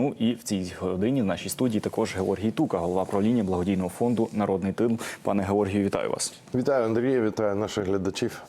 Ну і в цій годині в нашій студії також Георгій Тука, голова правління благодійного фонду Народний тил. Пане Георгію, вітаю вас. Вітаю Андрія, вітаю наших глядачів.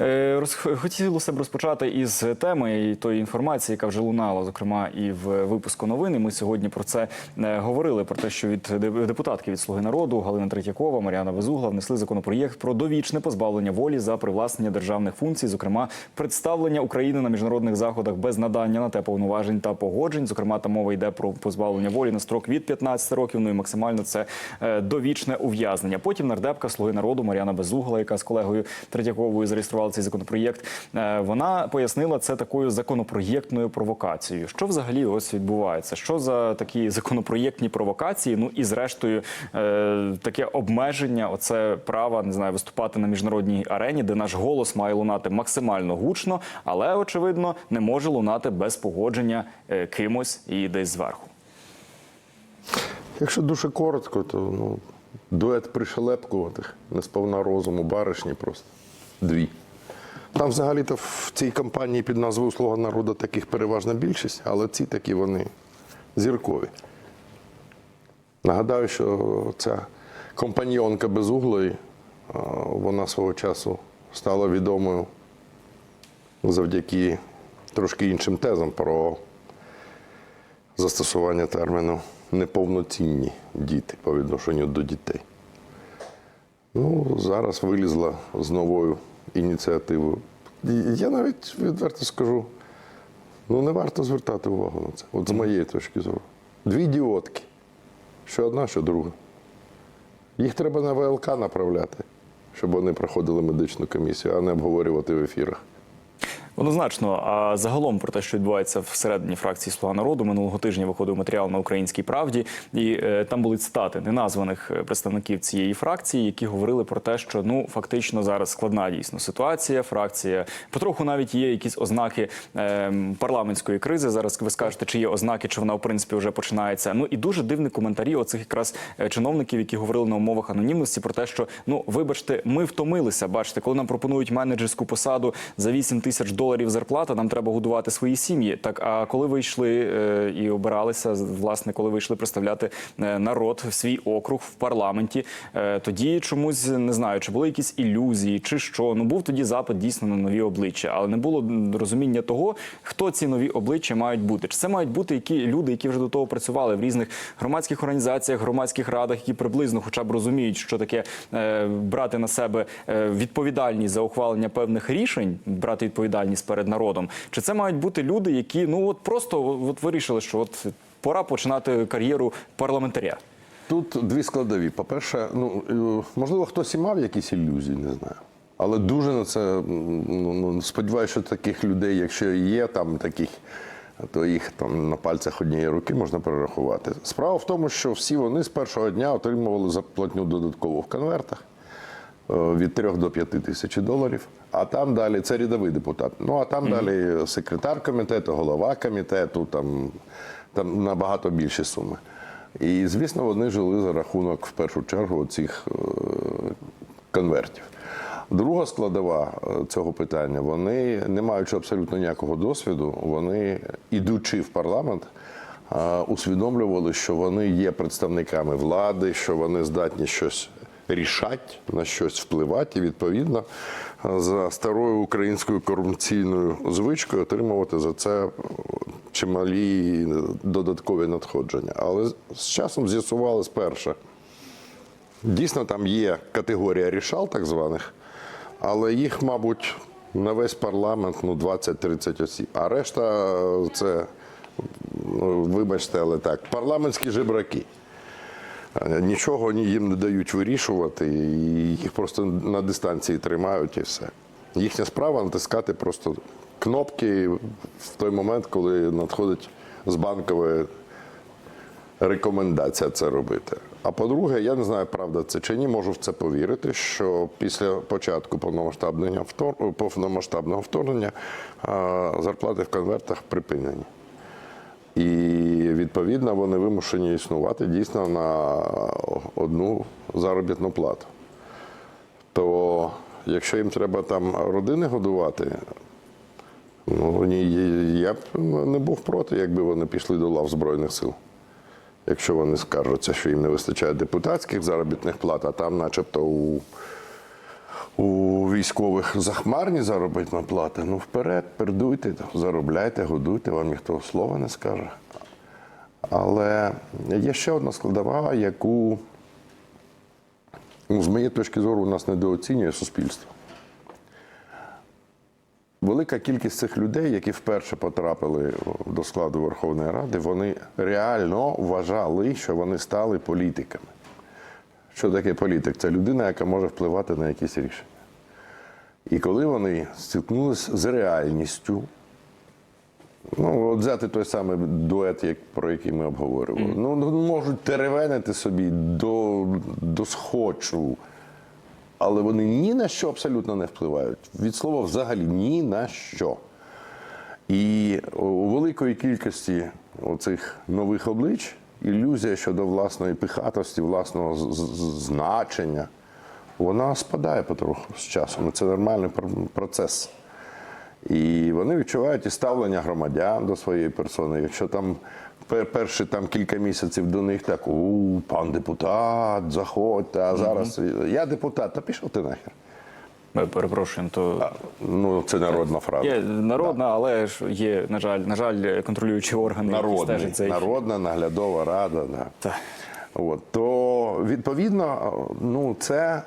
Е, Хотілося б розпочати із теми і тої інформації, яка вже лунала, зокрема, і в випуску новини. Ми сьогодні про це е, говорили. Про те, що від депутатки від Слуги народу Галина Третьякова, Мар'яна Безугла внесли законопроєкт про довічне позбавлення волі за привласнення державних функцій, зокрема представлення України на міжнародних заходах без надання на те повноважень та погоджень. Зокрема, там мова йде про позбавлення волі на строк від 15 років. Ну і максимально це е, довічне ув'язнення. Потім нардепка Слуги народу Мар'яна Безугла, яка з колегою Третьяковою зареєструвала цей законопроєкт. е, Вона пояснила це такою законопроєктною провокацією. Що взагалі ось відбувається? Що за такі законопроєктні провокації? Ну і зрештою е, таке обмеження, оце права не знаю, виступати на міжнародній арені, де наш голос має лунати максимально гучно, але очевидно не може лунати без погодження е, кимось і десь зверху. Якщо дуже коротко, то ну, дует пришелепкуватих, не сповна розуму, баришні просто. Дві. Там взагалі-то в цій кампанії під назвою Слуга народу таких переважна більшість, але ці такі вони зіркові. Нагадаю, що ця компаньйонка безуглої, вона свого часу стала відомою завдяки трошки іншим тезам про застосування терміну неповноцінні діти по відношенню до дітей. Ну, зараз вилізла з новою ініціативою. І Я навіть відверто скажу, ну не варто звертати увагу на це. От з моєї точки зору. Дві ідіотки. Що одна, що друга. Їх треба на ВЛК направляти, щоб вони проходили медичну комісію, а не обговорювати в ефірах. Однозначно, а загалом про те, що відбувається всередині фракції Слуга народу, минулого тижня виходив матеріал на українській правді, і е, там були цитати неназваних е, представників цієї фракції, які говорили про те, що ну фактично зараз складна дійсно ситуація. Фракція потроху навіть є якісь ознаки е, парламентської кризи. Зараз ви скажете, чи є ознаки, чи вона в принципі вже починається. Ну і дуже дивні коментарі оцих якраз е, чиновників, які говорили на умовах анонімності, про те, що ну вибачте, ми втомилися. Бачите, коли нам пропонують менеджерську посаду за 8 тисяч доларів зарплата, нам треба годувати свої сім'ї. Так а коли ви йшли е, і обиралися, власне, коли ви йшли представляти е, народ свій округ в парламенті, е, тоді чомусь не знаю, чи були якісь ілюзії, чи що. Ну був тоді запит дійсно на нові обличчя, але не було розуміння того, хто ці нові обличчя мають бути. Чи це мають бути які люди, які вже до того працювали в різних громадських організаціях, громадських радах, які приблизно, хоча б розуміють, що таке брати на себе відповідальність за ухвалення певних рішень, брати відповідальність перед народом. Чи це мають бути люди, які ну от просто от вирішили, що от пора починати кар'єру парламентаря? Тут дві складові. По-перше, ну е, можливо, хтось і мав якісь ілюзії, не знаю. Але дуже на це ну, ну, сподіваюся, що таких людей, якщо є там таких, то їх там на пальцях однієї руки можна перерахувати. Справа в тому, що всі вони з першого дня отримували зарплатню додатково в конвертах від 3 до 5 тисяч доларів. А там далі це рядовий депутат. Ну а там далі секретар комітету, голова комітету, там, там набагато більші суми. І, звісно, вони жили за рахунок в першу чергу цих е, конвертів. Друга складова е, цього питання: вони, не маючи абсолютно ніякого досвіду, вони, ідучи в парламент, е, усвідомлювали, що вони є представниками влади, що вони здатні щось рішати, на щось впливати, і відповідно е, за старою українською корупційною звичкою отримувати за це чималі додаткові надходження. Але з часом з'ясували спершу, Дійсно, там є категорія рішал, так званих, але їх, мабуть, на весь парламент ну, 20-30 осіб. А решта е, це, ну, вибачте, але так, парламентські жебраки. Нічого ні- їм не дають вирішувати, і їх просто на дистанції тримають і все. Їхня справа натискати просто кнопки в той момент, коли надходить з банкової рекомендація це робити. А по-друге, я не знаю, правда це чи ні, можу в це повірити, що після початку повномасштабного вторгнення зарплати в конвертах припинені. І відповідно вони вимушені існувати дійсно на одну заробітну плату. То якщо їм треба там родини годувати, Ну, я б не був проти, якби вони пішли до лав Збройних сил. Якщо вони скаржаться, що їм не вистачає депутатських заробітних плат, а там, начебто, у, у військових захмарні заробітні плати, ну вперед, пердуйте, заробляйте, годуйте, вам ніхто слова не скаже. Але є ще одна складова, яку, ну, з моєї точки зору, у нас недооцінює суспільство. Велика кількість цих людей, які вперше потрапили до складу Верховної Ради, вони реально вважали, що вони стали політиками. Що таке політик? Це людина, яка може впливати на якісь рішення. І коли вони стикнулися з реальністю, ну, от взяти той самий дует, як, про який ми обговорювали, ну, ну, можуть теревенити собі до, до схочу, але вони ні на що абсолютно не впливають. Від слова взагалі ні на що. І у великої кількості оцих нових облич ілюзія щодо власної пихатості, власного значення, вона спадає потроху з часом. Це нормальний процес. І вони відчувають і ставлення громадян до своєї персони. Якщо там пер- перші там кілька місяців до них так, у пан депутат, заходьте, а зараз я депутат, та пішов ти нахер. Ми перепрошуємо, то Ну, це народна фраза. є народна, але ж є, на жаль, на жаль, контролюючі органи, які Народний, стежать за народна наглядова рада. Да. Так. От, то відповідно, ну це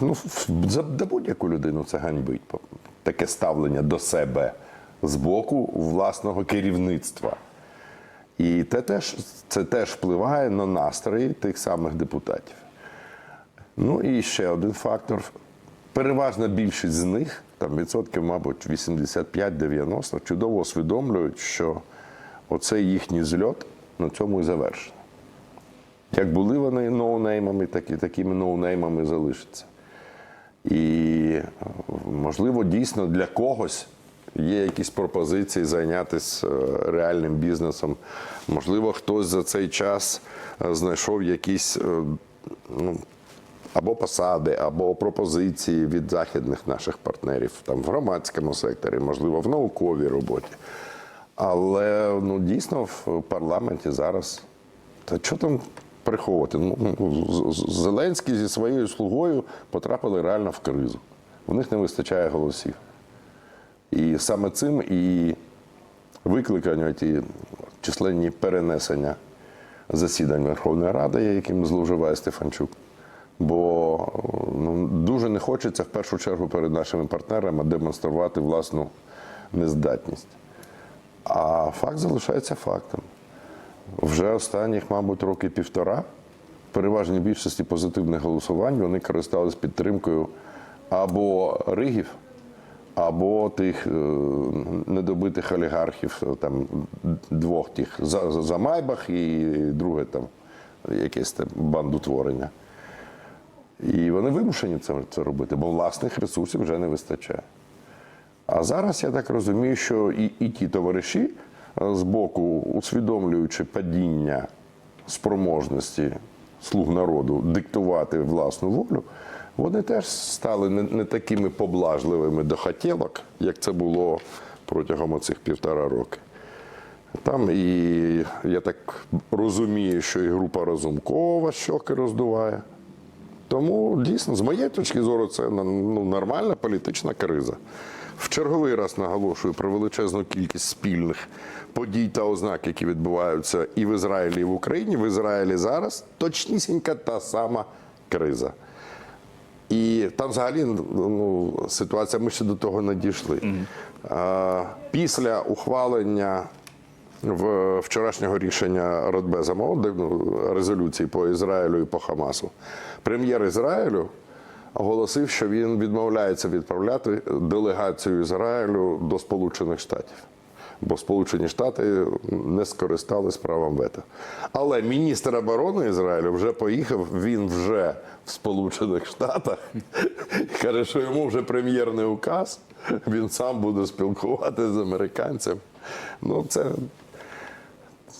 ну, за будь-яку людину це ганьбить. Таке ставлення до себе з боку власного керівництва. І те теж, це теж впливає на настрої тих самих депутатів. Ну і ще один фактор. Переважна більшість з них, там відсотків, мабуть, 85-90, чудово усвідомлюють, що оцей їхній зльот на цьому і завершений. Як були вони ноунеймами, так і такими ноунеймами залишаться. І, можливо, дійсно для когось є якісь пропозиції зайнятися е, реальним бізнесом. Можливо, хтось за цей час е, знайшов якісь е, ну, або посади, або пропозиції від західних наших партнерів там в громадському секторі, можливо, в науковій роботі. Але ну, дійсно в парламенті зараз. Та що там приховувати? Ну, з- Зеленський зі своєю слугою потрапили реально в кризу. У них не вистачає голосів. І саме цим і викликані ті численні перенесення засідань Верховної Ради, яким зловживає Стефанчук. Бо ну, дуже не хочеться в першу чергу перед нашими партнерами демонструвати власну нездатність. А факт залишається фактом. Вже останніх, мабуть, роки півтора в переважній більшості позитивних голосувань вони користались підтримкою або ригів, або тих е, недобитих олігархів, е, там двох тих за, за- Майбах і друге там якесь там бандутворення. І вони вимушені це, це робити, бо власних ресурсів вже не вистачає. А зараз я так розумію, що і, і ті товариші е, з боку, усвідомлюючи падіння спроможності слуг народу диктувати власну волю, вони теж стали не, не такими поблажливими до хотілок, як це було протягом оцих півтора роки. Там і я так розумію, що і група Разумкова щоки роздуває. Тому дійсно, з моєї точки зору, це ну, нормальна політична криза. В черговий раз наголошую про величезну кількість спільних подій та ознак, які відбуваються і в Ізраїлі, і в Україні. В Ізраїлі зараз точнісінька та сама криза. І там взагалі ну, ситуація, ми ще до того не дійшли. Після ухвалення в вчорашнього рішення Радбеза ну, резолюції по Ізраїлю і по Хамасу, прем'єр Ізраїлю оголосив, що він відмовляється відправляти делегацію Ізраїлю до Сполучених Штатів. Бо Сполучені Штати не скористались правом вето. Але міністр оборони Ізраїлю вже поїхав, він вже в Сполучених Штатах. І каже, що йому вже прем'єрний указ, він сам буде спілкуватися з американцем. Ну, це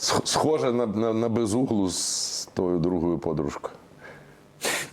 схоже на, на, на безуглу з тою другою подружкою.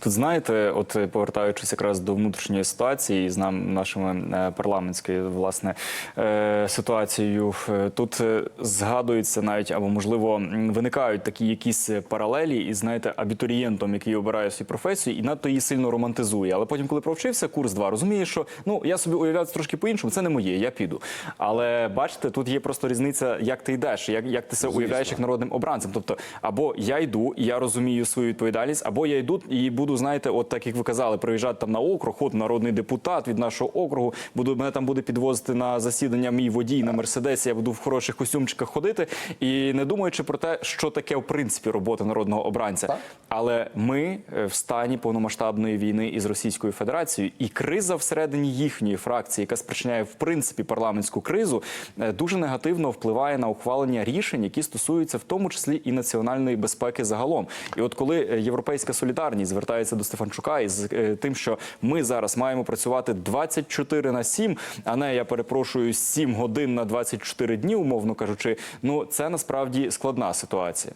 Тут знаєте, от е, повертаючись якраз до внутрішньої ситуації з нам нашими е, парламентською власне е, ситуацією, тут згадується навіть або можливо виникають такі якісь паралелі із знаєте абітурієнтом, який обирає свою професію і надто її сильно романтизує. Але потім, коли провчився курс 2, розуміє, що ну я собі уявляю це трошки по-іншому, це не моє, я піду. Але бачите, тут є просто різниця, як ти йдеш, як, як ти себе уявляєш як народним обранцем. Тобто, або я йду, і я розумію свою відповідальність, або я йду і буду, знаєте, от так як ви казали, приїжджати там на округ, от народний депутат від нашого округу, буду мене там буде підвозити на засідання мій водій на мерседесі. Я буду в хороших костюмчиках ходити і не думаючи про те, що таке в принципі робота народного обранця. Так. Але ми е, в стані повномасштабної війни із Російською Федерацією, і криза всередині їхньої фракції, яка спричиняє в принципі парламентську кризу, е, дуже негативно впливає на ухвалення рішень, які стосуються в тому числі і національної безпеки загалом. І от коли е, європейська солідарність звертається до Стефанчука із е, тим, що ми зараз маємо працювати 24 на 7, а не я перепрошую 7 годин на 24 дні, умовно кажучи, ну це насправді складна ситуація.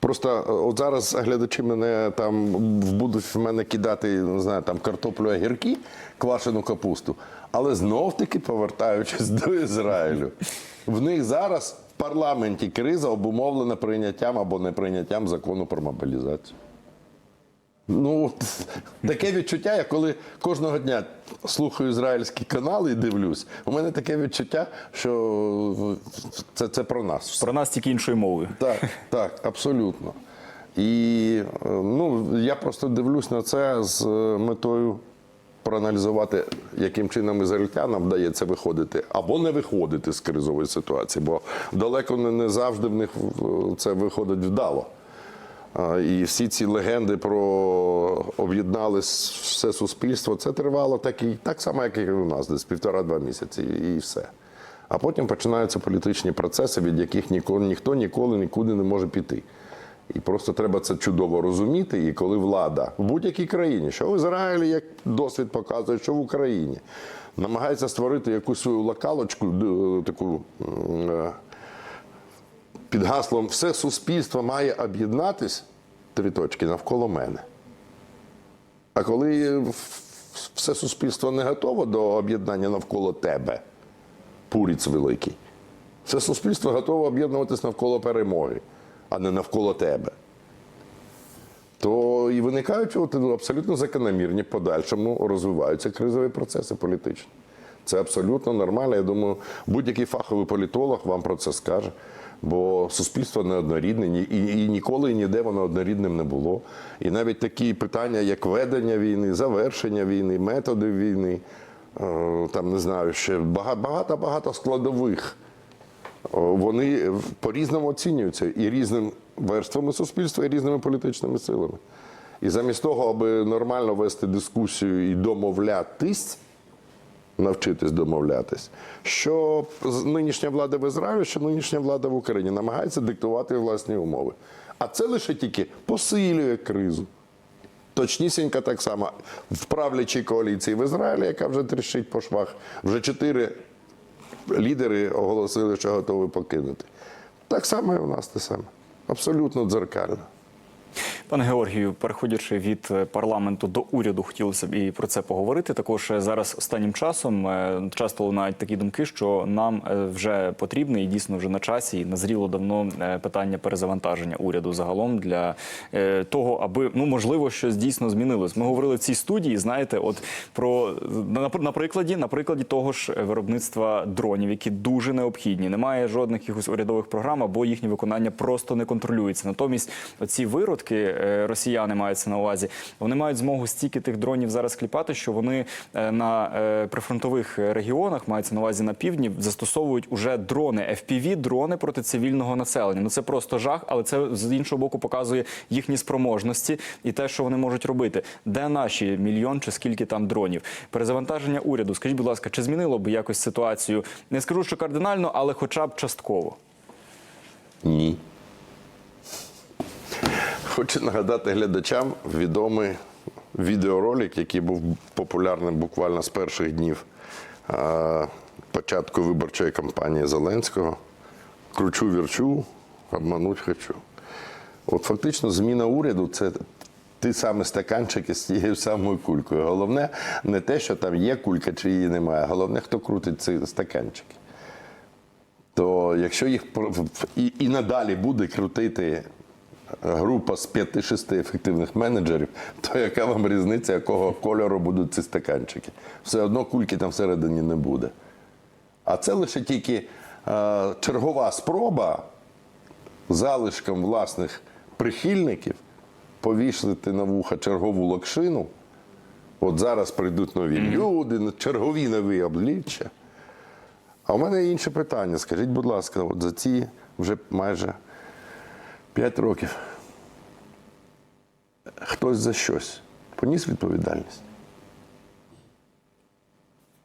Просто е, от зараз глядачі мене там будуть в мене кидати, не знаю, там картоплю огірки, квашену капусту. Але знов-таки повертаючись до Ізраїлю, в них зараз в парламенті криза обумовлена прийняттям або неприйняттям закону про мобілізацію. Ну, таке відчуття, я коли кожного дня слухаю ізраїльські канали і дивлюсь, у мене таке відчуття, що це, це про нас. Про нас тільки іншою мовою. Так, так, абсолютно. І ну, я просто дивлюсь на це з метою проаналізувати, яким чином ізраїльтянам вдається виходити або не виходити з кризової ситуації, бо далеко не, не завжди в них це виходить вдало. І всі ці легенди про об'єднались все суспільство, це тривало так, і, так само, як і у нас, десь півтора-два місяці, і все. А потім починаються політичні процеси, від яких ніко- ніхто ніколи нікуди не може піти. І просто треба це чудово розуміти. І коли влада в будь-якій країні, що в Ізраїлі, як досвід показує, що в Україні, намагається створити якусь свою локалочку, таку е, під гаслом все суспільство має об'єднатись три точки навколо мене. А коли все суспільство не готово до об'єднання навколо тебе, пуріць великий, все суспільство готове об'єднуватись навколо перемоги, а не навколо тебе. То і виникають от, абсолютно закономірні, подальшому розвиваються кризові процеси політичні. Це абсолютно нормально. Я думаю, будь-який фаховий політолог вам про це скаже. Бо суспільство неоднорідне, ні- і, і ніколи і ніде воно однорідним не було. І навіть такі питання, як ведення війни, завершення війни, методи війни, е, там не знаю, ще багато багато, складових. Вони по-різному оцінюються і різними верствами суспільства, і різними політичними силами. І замість того, аби нормально вести дискусію і домовлятись, навчитись домовлятись, що нинішня влада в Ізраїлі, що нинішня влада в Україні намагається диктувати власні умови. А це лише тільки посилює кризу. Точнісінько так само в правлячій коаліції в Ізраїлі, яка вже тріщить по швах, вже чотири лідери оголосили, що готові покинути. Так само і у нас те саме. Абсолютно дзеркально. Пане Георгію, переходячи від е, парламенту до уряду, хотілося б і про це поговорити. Також е, зараз останнім часом е, часто лунають такі думки, що нам вже потрібне і дійсно вже на часі і назріло давно питання перезавантаження уряду загалом для того, аби ну можливо щось дійсно змінилось. Ми говорили в цій студії, знаєте, от про на, прикладі, на прикладі того ж виробництва дронів, які дуже необхідні. Немає жодних якихось урядових програм, або їхнє виконання просто не контролюється. Натомість, оці виродки росіяни маються на увазі. Вони мають змогу стільки тих дронів зараз кліпати, що вони е, на е, прифронтових регіонах мається на увазі на півдні, застосовують уже дрони, fpv дрони проти цивільного населення. Ну це просто жах, але це з іншого боку показує їхні спроможності і те, що вони можуть робити. Де наші мільйон чи скільки там дронів? Перезавантаження уряду. Скажіть, будь ласка, чи змінило б якось ситуацію? Не скажу, що кардинально, але хоча б частково. Ні. Хочу нагадати глядачам відомий відеоролик, який був популярним буквально з перших днів початку виборчої кампанії Зеленського. Кручу вірчу, обмануть хочу. От фактично зміна уряду це ті самі стаканчики з тією самою кулькою. Головне не те, що там є кулька чи її немає. Головне, хто крутить ці стаканчики. То якщо їх і, і надалі буде крутити група з 5-6 ефективних менеджерів, то яка вам різниця, якого кольору будуть ці стаканчики? Все одно кульки там всередині не буде. А це лише тільки е, чергова спроба залишком власних прихильників повішати на вуха чергову локшину. От зараз прийдуть нові люди, чергові нові обличчя. А у мене інше питання. Скажіть, будь ласка, от за ці вже майже 5 років хтось за щось поніс відповідальність?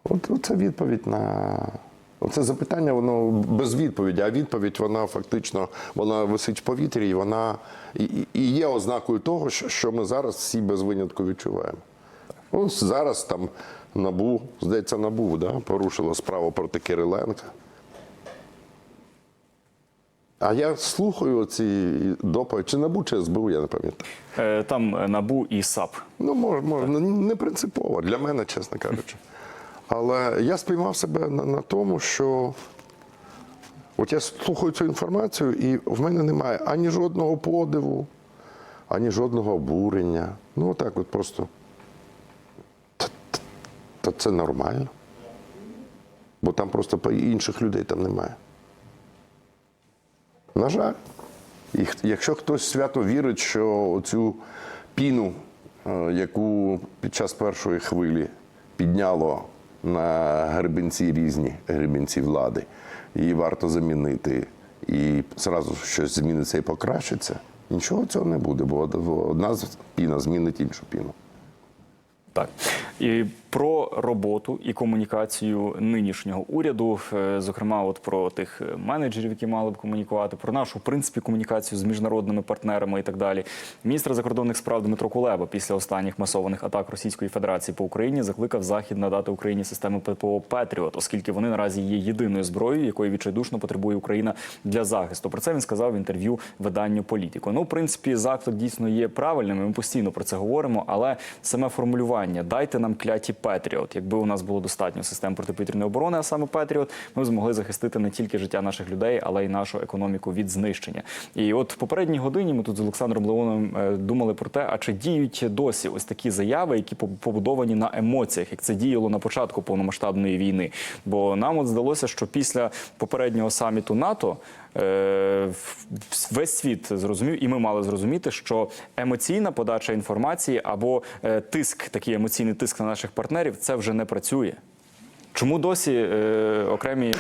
От, це відповідь на. Це запитання, воно без відповіді, а відповідь вона фактично вона висить в повітрі, і вона і, і- є ознакою того, що, ми зараз всі без винятку відчуваємо. Ось зараз там набу, здається, набу, да, порушило справу проти Кириленка. А я слухаю ці доповіді, чи набу, чи СБУ, я не пам'ятаю. Е, Там НАБУ і САП. Ну, може, може, не- не принципово для мене, чесно кажучи. Але я спіймав себе на, на тому, що от я слухаю цю інформацію, і в мене немає ані жодного подиву, ані жодного обурення. Ну, отак от просто. Та, та, та це нормально. Бо там просто інших людей там немає. На жаль. Якщо хтось свято вірить, що цю піну, е, яку під час першої хвилі підняло на гребінці різні гребінці влади, її варто замінити, і зразу щось зміниться і покращиться, нічого цього не буде, бо одна піна змінить іншу піну. Так і про роботу і комунікацію нинішнього уряду, е, зокрема, от про тих е, менеджерів, які мали б комунікувати, про нашу в принципі комунікацію з міжнародними партнерами і так далі. Міністр закордонних справ Дмитро Кулеба після останніх масованих атак Російської Федерації по Україні закликав Захід надати Україні системи ППО Петріот, оскільки вони наразі є єдиною зброєю, якої відчайдушно потребує Україна для захисту. Про це він сказав в інтерв'ю виданню Політико. Ну, в принципі, заклик дійсно є правильним. Ми постійно про це говоримо, але саме формулювання дайте нам кляті Петріот. Якби у нас було достатньо систем протиповітряної оборони, а саме Петріот, ми б змогли захистити не тільки життя наших людей, але й нашу економіку від знищення. І от в попередній годині ми тут з Олександром Леоном е, думали про те, а чи діють досі ось такі заяви, які поб- побудовані на емоціях, як це діяло на початку повномасштабної війни. Бо нам от здалося, що після попереднього саміту НАТО. Е, Весь світ зрозумів, і ми мали зрозуміти, що емоційна подача інформації або е, тиск, такий емоційний тиск на наших партнерів, це вже не працює. Чому досі е, окремі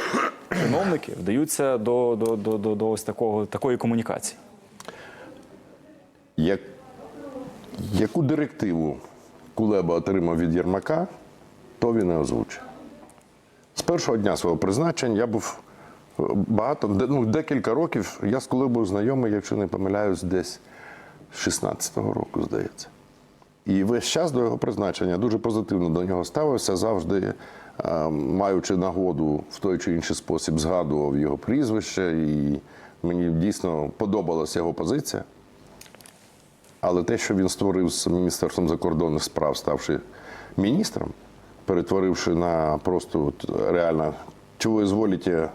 чиновники вдаються до, до, до, до, до ось такого такої комунікації? Як, яку директиву Кулеба отримав від Єрмака, то він і озвучив. З першого дня свого призначення я був багато, ну, декілька років. Я з Кулебою знайомий, якщо не помиляюсь, десь з 16-го року, здається. І весь час до його призначення дуже позитивно до нього ставився, завжди е, маючи нагоду в той чи інший спосіб згадував його прізвище, і мені дійсно подобалася його позиція. Але те, що він створив з Міністерством закордонних справ, ставши міністром, перетворивши на просто реально, чого изволите,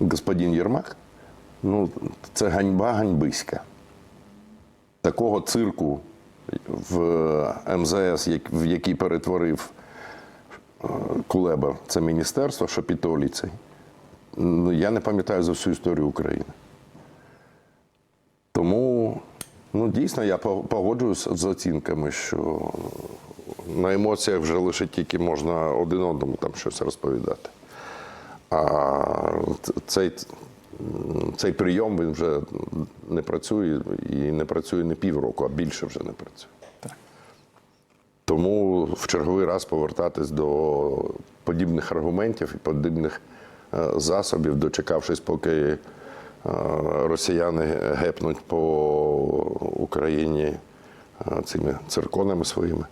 господин Єрмак, ну, це ганьба ганьбиська. Такого цирку в МЗС, в який перетворив е, Кулеба, це міністерство, що Шапітолій цей. Ну, я не пам'ятаю за всю історію України. Тому ну, дійсно я по- погоджуюсь з оцінками, що на емоціях вже лише тільки можна один одному там щось розповідати. А цей, цей прийом він вже не працює і не працює не півроку, а більше вже не працює. Так. Тому в черговий раз повертатись до подібних аргументів і подібних е, засобів, дочекавшись, поки е, росіяни гепнуть по Україні е, цими цирконами своїми,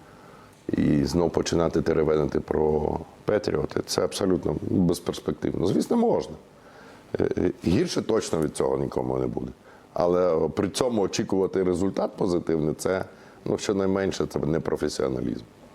і знов починати теревенити про Петріоти, це абсолютно безперспективно. Звісно, можна. Е, е, Гірше точно від цього нікому не буде. Але при цьому очікувати результат позитивний це ну щонайменше це непрофесіоналізм.